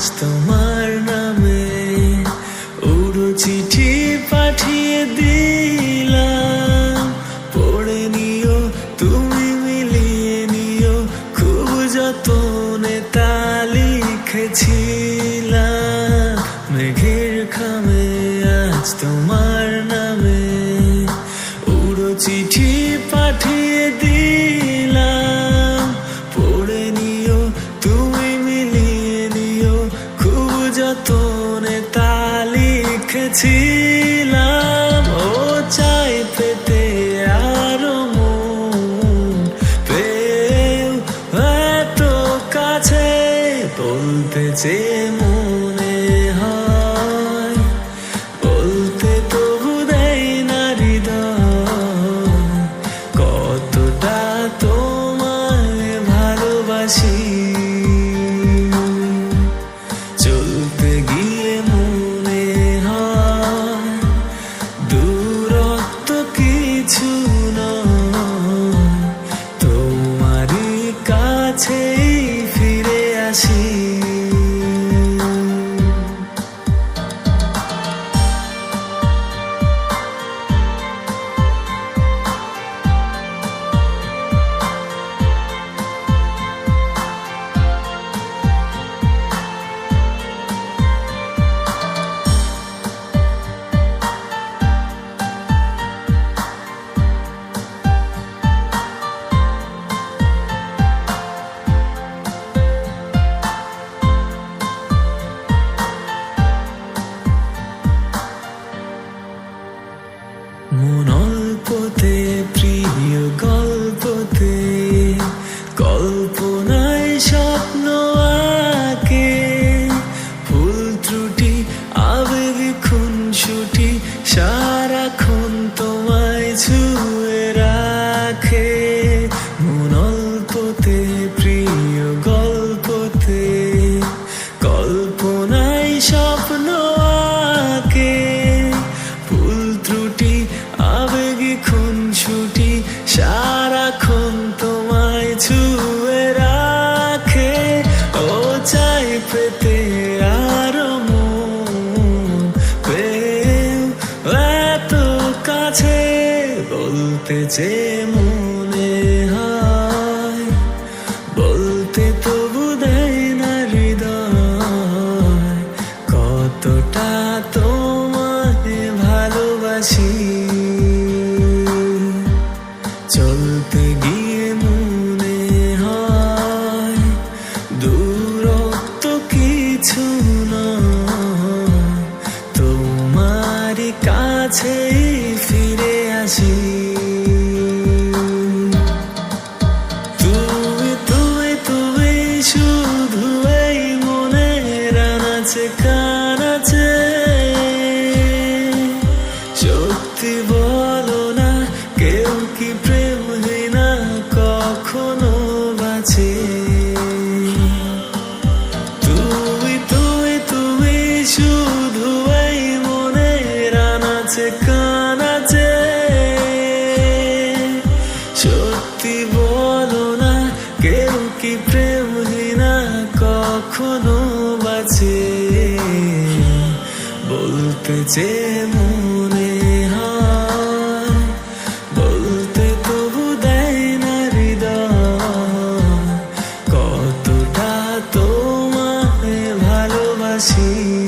আজ তোমার tears. বলতে যে মনে হয়। বলতে তবু দেয় না হৃদয়। কতটা তোমায় ভালোবাসি। চলতে গিয়ে মনে হয়, দূরত্ব কিছু না তোমারই কাছে ফিরে আসি। সত্যি বলো না, কেউ কি প্রেম না কখনো বাঁচে? তুমি তুই, তুমি শুধু এই মনের আনাচে, কানাচে। সত্যি বলো না, কেউ কি প্রেম না কখনো বাঁচে? বলতে যে ভালোবাসি